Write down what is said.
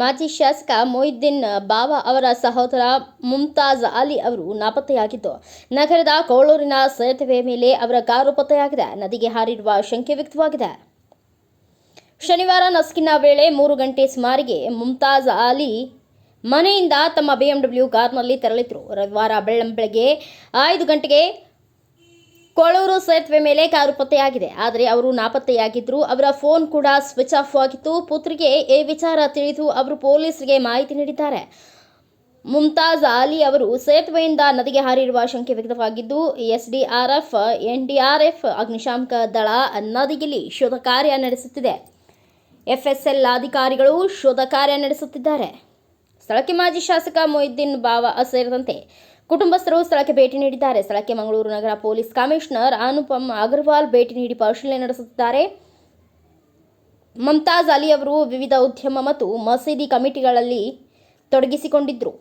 ಮಾಜಿ ಶಾಸಕ ಮೊಹಿದ್ದೀನ್ ಬಾವಾ ಅವರ ಸಹೋದರ ಮುಮ್ತಾಜ್ ಅಲಿ ಅವರು ನಾಪತ್ತೆಯಾಗಿದ್ದು, ನಗರದ ಕೋಳೂರಿನ ಸೇತುವೆ ಮೇಲೆ ಅವರ ಕಾರು ಪತ್ತೆಯಾಗಿದೆ. ನದಿಗೆ ಹಾರಿರುವ ಶಂಕೆ ವ್ಯಕ್ತವಾಗಿದೆ. ಶನಿವಾರ ನಸುಕಿನ ವೇಳೆ ಮೂರು ಗಂಟೆ ಸುಮಾರಿಗೆ ಮುಮ್ತಾಜ್ ಅಲಿ ಮನೆಯಿಂದ ತಮ್ಮ ಬಿಎಂಡಬ್ಲ್ಯೂ ಕಾರ್ನಲ್ಲಿ ತೆರಳಿದ್ರು. ರವಿವಾರ ಬೆಳ್ಳಂಬೆಳಗ್ಗೆ ಐದು ಗಂಟೆಗೆ ಕೊಳೂರು ಸೇತುವೆ ಮೇಲೆ ಕಾರು ಪತ್ತೆಯಾಗಿದೆ. ಆದರೆ ಅವರು ನಾಪತ್ತೆಯಾಗಿದ್ದರು. ಅವರ ಫೋನ್ ಕೂಡ ಸ್ವಿಚ್ ಆಫ್ ಆಗಿತ್ತು. ಪುತ್ರಿಗೆ ಈ ವಿಚಾರ ತಿಳಿದು ಅವರು ಪೊಲೀಸರಿಗೆ ಮಾಹಿತಿ ನೀಡಿದ್ದಾರೆ. ಮುಮ್ತಾಜ್ ಅಲಿ ಅವರು ಸೇತುವೆಯಿಂದ ನದಿಗೆ ಹಾರಿರುವ ಶಂಕೆ ವ್ಯಕ್ತವಾಗಿದ್ದು, ಎಸ್ಡಿಆರ್ಎಫ್, ಎನ್ಡಿಆರ್ಎಫ್, ಅಗ್ನಿಶಾಮಕ ದಳ ನದಿಗಿಲಿ ಶೋಧ ಕಾರ್ಯ ನಡೆಸುತ್ತಿದೆ. ಎಫ್ಎಸ್ಎಲ್ ಅಧಿಕಾರಿಗಳು ಶೋಧ ಕಾರ್ಯ ನಡೆಸುತ್ತಿದ್ದಾರೆ. ಸ್ಥಳಕ್ಕೆ ಮಾಜಿ ಶಾಸಕ ಮೊಹಿದ್ದೀನ್ ಬಾವ ಸೇರಿದಂತೆ ಕುಟುಂಬಸ್ಥರು ಸ್ಥಳಕ್ಕೆ ಭೇಟಿ ನೀಡಿದ್ದಾರೆ. ಸ್ಥಳಕ್ಕೆ ಮಂಗಳೂರು ನಗರ ಪೊಲೀಸ್ ಕಮಿಷನರ್ ಅನುಪಮ್ ಅಗರ್ವಾಲ್ ಭೇಟಿ ನೀಡಿ ಪರಿಶೀಲನೆ ನಡೆಸುತ್ತಿದ್ದಾರೆ. ಮಮತಾಜ್ ಅಲಿ ಅವರು ವಿವಿಧ ಉದ್ಯಮ ಮತ್ತು ಮಸೀದಿ ಕಮಿಟಿಗಳಲ್ಲಿ ತೊಡಗಿಸಿಕೊಂಡಿದ್ದರು